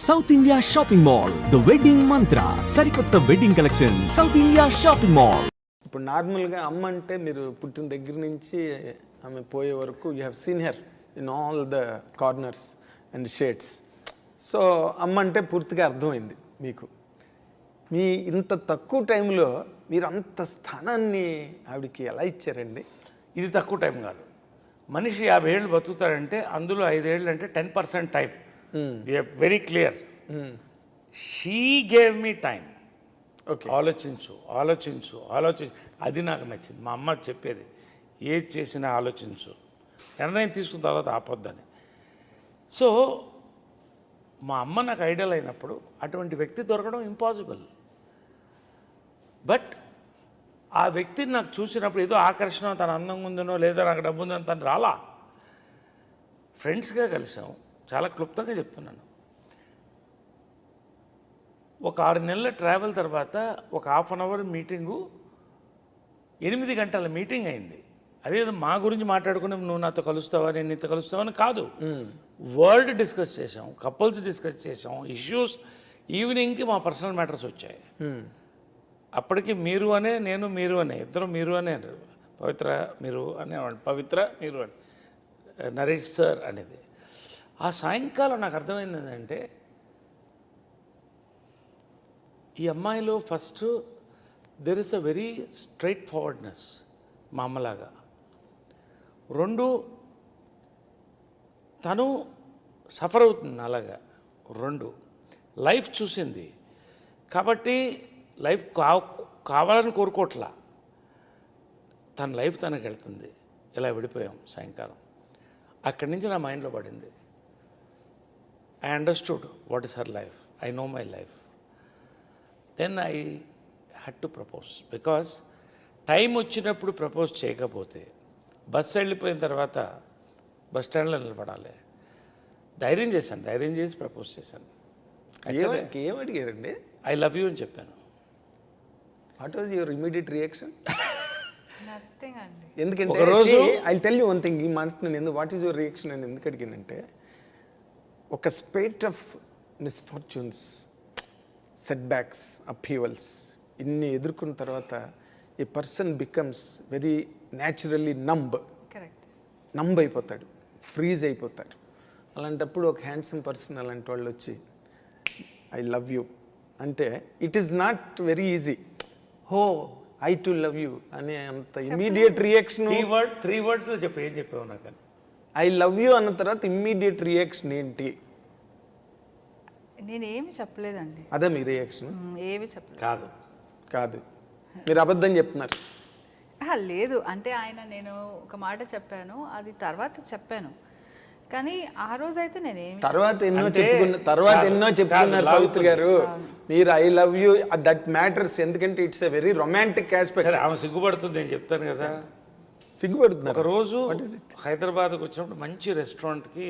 South India shopping mall the wedding mantra సరికొత్త wedding collection South India shopping mall ఇప్పుడు నార్మల్గా అమ్మ అంటే మీరు పుట్టిన దగ్గర నుంచి ఆమె పోయే వరకు you have seen her in all the corners and shades so అమ్మ అంటే పూర్తిగా అర్థమైంది మీకు. మీ ఇంత తక్కువ టైంలో మీరు అంత స్థానాన్ని ఆవిడకి ఎలా ఇచ్చారండి? ఇది తక్కువ టైం కాదు. మనిషి యాభై ఏళ్ళు బతుకుతాడంటే అందులో ఐదేళ్ళు అంటే ten percent time. Very clear she gave me time okay ఆలోచించు ఆలోచించు ఆలోచించు అది నాకు నచ్చింది. మా అమ్మ చెప్పేది ఏది చేసినా ఆలోచించు. నిర్ణయం తీసుకున్న తర్వాత ఆపొద్దని. సో మా అమ్మ నాకు ఐడియల్ అయినప్పుడు అటువంటి వ్యక్తి దొరకడం ఇంపాసిబుల్. బట్ ఆ వ్యక్తిని నాకు చూసినప్పుడు ఏదో ఆకర్షణ తన అందంగా ఉందనో లేదా నాకు డబ్బు ఉందని తను రాలా. ఫ్రెండ్స్గా కలిసాం. చాలా క్లుప్తంగా చెప్తున్నాను. ఒక ఆరు నెలల ట్రావెల్ తర్వాత ఒక హాఫ్ అన్ అవర్ మీటింగు ఎనిమిది గంటల మీటింగ్ అయింది. అదేదో మా గురించి మాట్లాడుకుని నువ్వు నాతో కలుస్తావా నేను నీతో కలుస్తావని కాదు. వరల్డ్ డిస్కస్ చేసాం కపుల్స్ డిస్కస్ చేసాం ఇష్యూస్ ఈవినింగ్కి మా పర్సనల్ మ్యాటర్స్ వచ్చాయి. అప్పటికి మీరు అనే నేను మీరు అనే ఇద్దరు మీరు అనే. పవిత్ర మీరు అనేవాడు పవిత్ర మీరు అని నరేష్ సార్ అనేది. ఆ సాయంకాలం నాకు అర్థమైంది ఏంటంటే ఈ అమ్మాయిలో first there is a very straight forwardness మా అమ్మలాగా రెండు తను సఫర్ అవుతుంది అలాగా రెండు లైఫ్ చూసింది. కాబట్టి లైఫ్ కా కావాలని కోరుకోవట్లా. తన లైఫ్ తనకు వెళ్తుంది ఇలా విడిపోయాం సాయంకాలం. అక్కడి నుంచి నా మైండ్లో పడింది. I understood what is her life I know my life then I had to propose because time వచ్చినప్పుడు ప్రపోజ్ చేయకపోతే బస్సు వెళ్ళిపోయిన తర్వాత బస్ స్టాండ్లో నిలబడాలి. ధైర్యం చేశాను. ధైర్యం చేసి ప్రపోజ్ చేశాను. ఏమ- ఏం అడిగారండి ఐ లవ్ యూ అని చెప్పాను. What was your immediate reaction ఎందుకంటే I tell you one thing ఈ మాట నేను ఎందుకు వాట్ ఈస్ యువర్ రియాక్షన్ అని ఎందుకు అడిగిందంటే ఒక spate of misfortunes set backs అప్హీవల్స్ ఇన్ని ఎదుర్కొన్న తర్వాత ఈ person becomes very naturally numb correct numb అయిపోతాడు. ఫ్రీజ్ అయిపోతాడు. అలాంటప్పుడు ఒక హ్యాండ్సమ్ పర్సన్ అలాంటి వాళ్ళు వచ్చి ఐ లవ్ యూ అంటే it is not very easy how I too love you అనే అంత immediate reaction three word three వర్డ్స్లో చెప్పు ఏం చెప్పావు నాకు. ఐ లవ్ యూ అన్న తర్వాత ఇమ్మీడియట్ రియాక్షన్ ఏంటి? నేను ఏమి చెప్పలేదండి. అదే మీ రియాక్షన్ ఏమి చెప్పలేదు. కాదు కాదు. మీరు అబద్ధం చెప్తున్నారు. ఆహా, లేదు. అంటే ఆయన నేను ఒక మాట చెప్పాను అది తర్వాత చెప్పాను. కానీ ఆ రోజు అయితే నేను ఏమి తర్వాత ఎన్నో అంటే- చెప్పుకున్న తర్వాత కాదు, ఎన్నో కాదు, చెప్పుకున్నారు పవిత్ర. గారు. మీరు I love you that matters ఎందుకంటే it's a very romantic aspect సరే ఆమె సిగ్గుపడుతుంది నేను చెప్తాను కదా. సిగ్గుపడుతున్నారు. ఒకరోజు హైదరాబాద్కి వచ్చినప్పుడు మంచి రెస్టారెంట్కి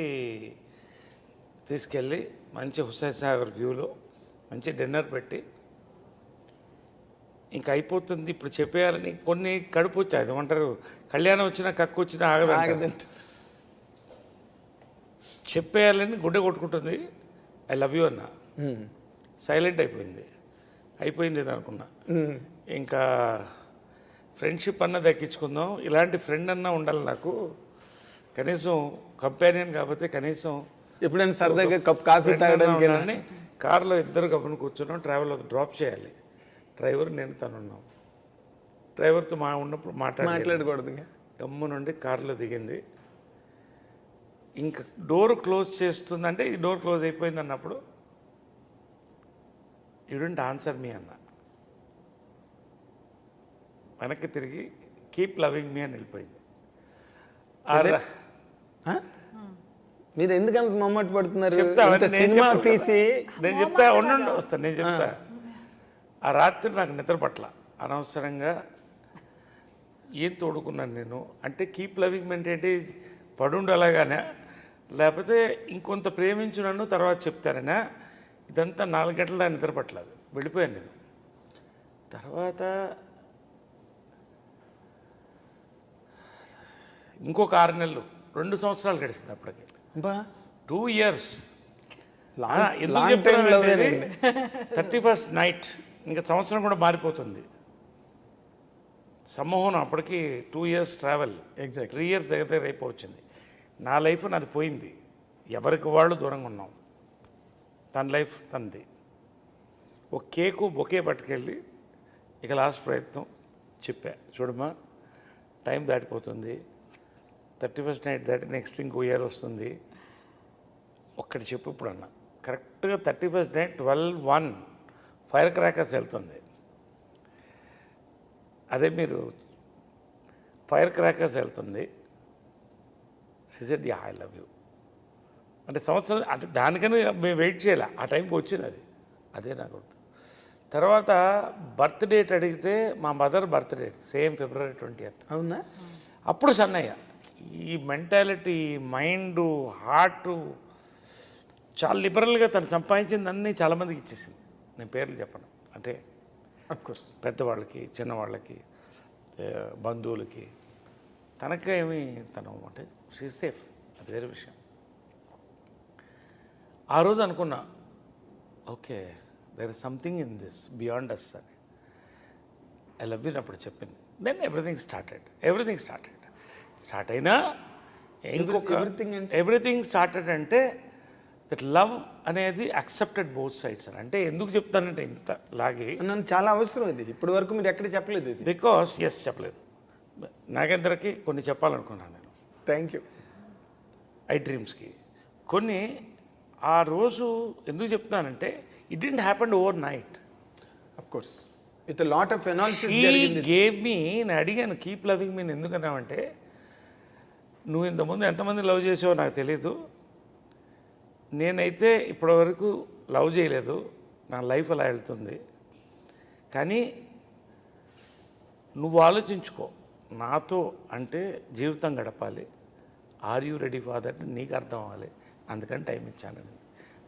తీసుకెళ్ళి మంచి హుస్సేన్ సాగర్ వ్యూలో మంచి డిన్నర్ పెట్టి ఇంకా అయిపోతుంది. ఇప్పుడు చెప్పేయాలని కొన్ని కడుపు వచ్చాయి ఏమంటారు? కళ్యాణం వచ్చినా కక్కు వచ్చినా ఆగదు ఆగదంట. చెప్పేయాలని గుండె కొట్టుకుంటుంది. ఐ లవ్ యూ అన్న. సైలెంట్ అయిపోయింది. అయిపోయింది అనుకున్నా. ఇంకా ఫ్రెండ్షిప్ అన్న దక్కించుకుందాం. ఇలాంటి ఫ్రెండ్ అన్న ఉండాలి నాకు. కనీసం కంపానియన్ కాకపోతే కనీసం ఎప్పుడైనా సరదాగా కప్ కాఫీ తాగడానికి కార్లో ఇద్దరు కప్పును కూర్చున్నాం. ట్రావెల్ డ్రాప్ చేయాలి. డ్రైవర్ నేను తను ఉన్నాం. డ్రైవర్తో మా ఉన్నప్పుడు మాట్లాడి మాట్లాడకూడదు గమ్ము నుండి కారులో దిగింది. ఇంకా డోర్ క్లోజ్ చేస్తుంది అంటే ఈ డోర్ క్లోజ్ అయిపోయింది అన్నప్పుడు యుడెంట్ ఆన్సర్ మీ అన్న. వెనక్కి తిరిగి కీప్ లవింగ్ మీ అని వెళ్ళిపోయింది. ర- మీరు ఎందుకంత మొమ్మట పడుతున్నారు? చెప్తా సినిమా. తీసి నేను చెప్తా ఉండండి వస్తాను నేను చెప్తా. ఆ రాత్రి నాకు నిద్ర పట్ల. అనవసరంగా ఏం తోడుకున్నాను నేను? అంటే కీప్ లవింగ్ మెంట్ ఏంటి? పడుండు అలాగానే? లేకపోతే ఇంకొంత ప్రేమించు నన్ను తర్వాత చెప్తారనా? ఇదంతా నాలుగు గంటల దాకా నిద్ర పట్టలేదు. వెళ్ళిపోయాను నేను. తర్వాత ఇంకొక ఆరు నెలలు రెండు సంవత్సరాలు గడిచింది అప్పటికి. టూ ఇయర్స్ ఎందుకు. థర్టీ ఫస్ట్ నైట్ ఇంకా సంవత్సరం కూడా మారిపోతుంది. సమ్మోహనం అప్పటికి two years travel Exactly. Three years దగ్గర దగ్గర అయిపోవచ్చింది నా లైఫ్ నాది పోయింది. ఎవరికి వాళ్ళు దూరంగా ఉన్నాం. తన లైఫ్ తనది. ఒక కేకు బొకే పట్టుకెళ్ళి ఇక లాస్ట్ ప్రయత్నం చెప్పా. చూడమ్మా టైం దాటిపోతుంది. థర్టీ ఫస్ట్ నైట్ దాటి నెక్స్ట్ ఇంకో ఇయర్ వస్తుంది. ఒక్కటి చెప్పు ఇప్పుడు అన్న కరెక్ట్గా thirty first night twelve one fire crackers వెళ్తుంది. అదే మీరు ఫైర్ క్రాకర్స్ వెళ్తుంది. సిజెడ్ యా ఐ లవ్ యూ అంటే సంవత్సరం అంటే దానికని మేము వెయిట్ చేయాలి? ఆ టైంకి వచ్చింది అది. అదే నాకు గుర్తు. తర్వాత బర్త్ డేట్ అడిగితే మా mother birth date same February twenty అవునా? అప్పుడు సన్నయ్య. ఈ మెంటాలిటీ మైండ్ హార్ట్ చాలా లిబరల్గా తను సంపాదించిందన్నీ చాలామందికి ఇచ్చేసింది. నేను పేర్లు చెప్పను. అంటే అఫ్ కోర్స్ పెద్దవాళ్ళకి చిన్నవాళ్ళకి బంధువులకి. తనకే ఏమి తను అంటే షీ సేఫ్ అది వేరే విషయం. ఆ రోజు అనుకున్నా okay there is something in this beyond us అని. ఐ లవ్ యూ అప్పుడు చెప్పింది. Then everything started everything started start అయినా ఇంకొక everything అంటే? ఎవ్రీథింగ్ స్టార్టెడ్ అంటే దట్ లవ్ అనేది అక్సెప్టెడ్ బోత్ సైడ్స్ అని. అంటే ఎందుకు చెప్తానంటే ఇంత లాగి నన్ను చాలా అవసరం ఇది. ఇప్పటి వరకు మీరు ఎక్కడ చెప్పలేదు ఇది. బికాస్ ఎస్ చెప్పలేదు. నాగేంద్రకి కొన్ని చెప్పాలనుకున్నాను నేను. థ్యాంక్ యూ ఐ డ్రీమ్స్కి కొన్ని ఆ రోజు ఎందుకు చెప్తున్నానంటే it didn't happened overnight of course with lot of analysis gave me నేను అడిగాను కీప్ లవింగ్ మీన్ ఎందుకన్నామంటే నువ్వు ఇంతకుముందు ఎంతమంది లవ్ చేసావో నాకు తెలీదు. నేనైతే ఇప్పటివరకు లవ్ చేయలేదు. నా లైఫ్ అలా వెళ్తుంది. కానీ నువ్వు ఆలోచించుకో. నాతో అంటే జీవితం గడపాలి. Are you ready for that నీకు అర్థం అవ్వాలి. అందుకని టైం ఇచ్చానని.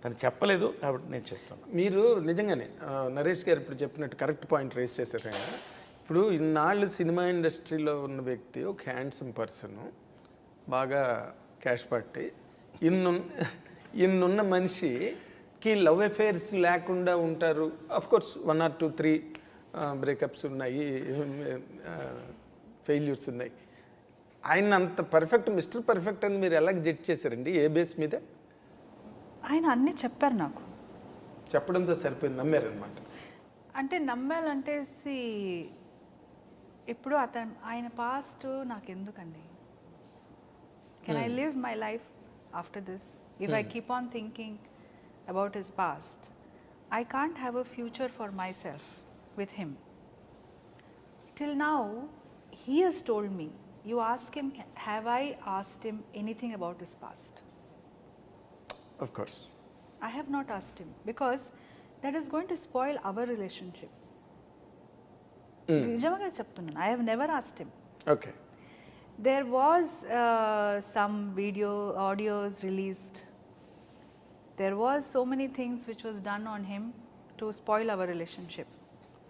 తను చెప్పలేదు కాబట్టి నేను చెప్తాను మీరు నిజంగానే నరేష్ గారు ఇప్పుడు చెప్పినట్టు కరెక్ట్ పాయింట్ రేస్ చేశారు ఆయన. ఇప్పుడు ఇన్నాళ్ళు సినిమా ఇండస్ట్రీలో ఉన్న వ్యక్తి ఒక హ్యాండ్సమ్ పర్సన్ బాగా క్యాష్ పట్టి ఇన్ను ఇన్నున్న మనిషికి లవ్ అఫైర్స్ లేకుండా ఉంటారు. Of course one or two three breakups ఉన్నాయి ఫెయిల్యూర్స్ ఉన్నాయి. ఆయన అంత పర్ఫెక్ట్ మిస్టర్ పర్ఫెక్ట్ అని మీరు ఎలా జడ్జ్ చేశారండి? ఏ బేస్ మీద? ఆయన అన్నీ చెప్పారు నాకు. చెప్పడంతో సరిపోయింది నమ్మారనమాట అంటే నమ్మాలంటే ఇప్పుడు అతను ఆయన పాస్ట్ నాకు ఎందుకండి can I live my life after this if I keep on thinking about his past I can't have a future for myself with him till now he has told me you ask him have i asked him anything about his past? of course i have not asked him because that is going to spoil our relationship నిజంగా చెప్తున్నాను I have never asked him okay there was uh, some video audios released there was so many things which was done on him to spoil our relationship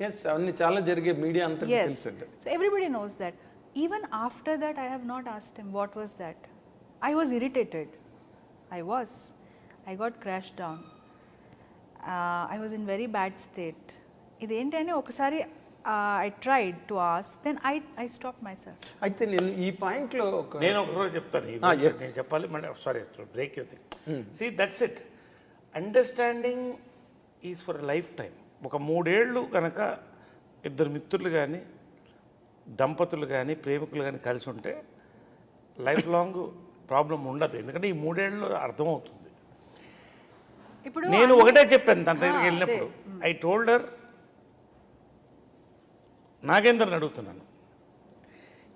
yes అవన్నీ చాలా జరిగే media అంతా yes తెలుసండి so everybody knows that even after that i have not asked him what was that i was irritated i I got crashed down. Uh, i was in very bad state. ఇదేంటి అని ఒకసారి I tried to ask then I I stop myself అయితే నేను ఈ పాయింట్లో నేను ఒక రోజు చెప్తాను Ah. నేను చెప్పాలి మళ్ళీ sorry break see that's it understanding is for lifetime ఒక మూడేళ్ళు కనుక ఇద్దరు మిత్రులు కానీ దంపతులు కానీ ప్రేమికులు కానీ కలిసి ఉంటే లైఫ్ లాంగ్ ప్రాబ్లం ఉండదు. ఎందుకంటే ఈ మూడేళ్ళు అర్థమవుతుంది. ఇప్పుడు నేను ఒకటే చెప్పాను తన దగ్గరికి వెళ్ళినప్పుడు. ఐ టోల్డర్ నాగేందర్ని అడుగుతున్నాను.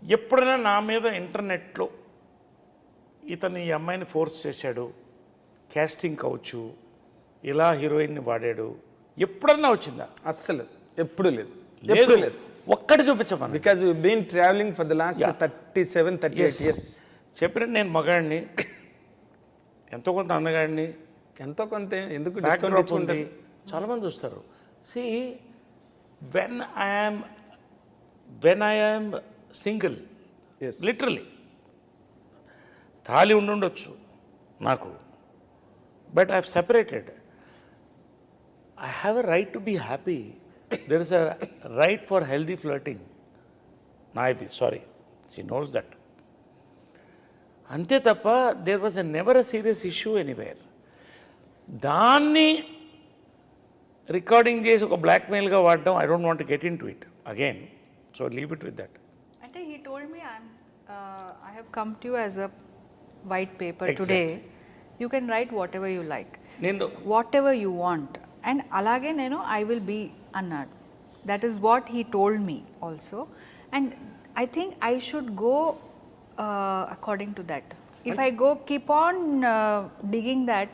ఎప్పుడైనా నా మీద ఇంటర్నెట్లో ఇతను ఈ అమ్మాయిని ఫోర్స్ చేశాడు క్యాస్టింగ్ కావచ్చు ఇలా హీరోయిన్ని వాడాడు ఎప్పుడన్నా వచ్చిందా? అస్సలు ఎప్పుడు లేదు. ఎప్పుడు లేదు. లేదు ఒక్కటి చూపించమని. Because you been travelling for the last. Thirty seven thirty eight years చెప్పినట్టు నేను మగాడిని ఎంతో కొంత అందగాడిని ఎంతో కొంత ఎందుకు డిస్కౌంట్ ఉంది చాలామంది వస్తారు see when I'm when I'm single. Literally తాళి ఉండుండొచ్చు నాకు But I've separated. I have a right to be happy. There is a right for healthy flirting. నాది సారీ షీ నోస్ దట్ అంతే తప్ప there was a never a serious issue anywhere దాన్ని recording చేసి ఒక బ్లాక్మెయిల్గా వాడడం I don't want get into it again so leave it with that అంటే he told me I'm uh, I have come to you as a white paper Exactly. today. You can write whatever you like. నేను whatever you want and అలాగే నేను I will be అన్నాడు that is what he told me also and I think I should go according to that if I go keep on digging that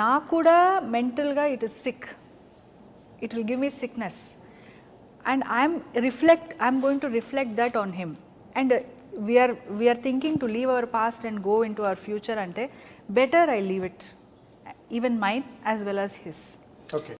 నాకు కూడా మెంటల్గా it is sick it will give me sickness and i'm reflect i'm going to reflect that on him and uh, we are we are thinking to leave our past and go into our future ante better i leave it even mine as well as his okay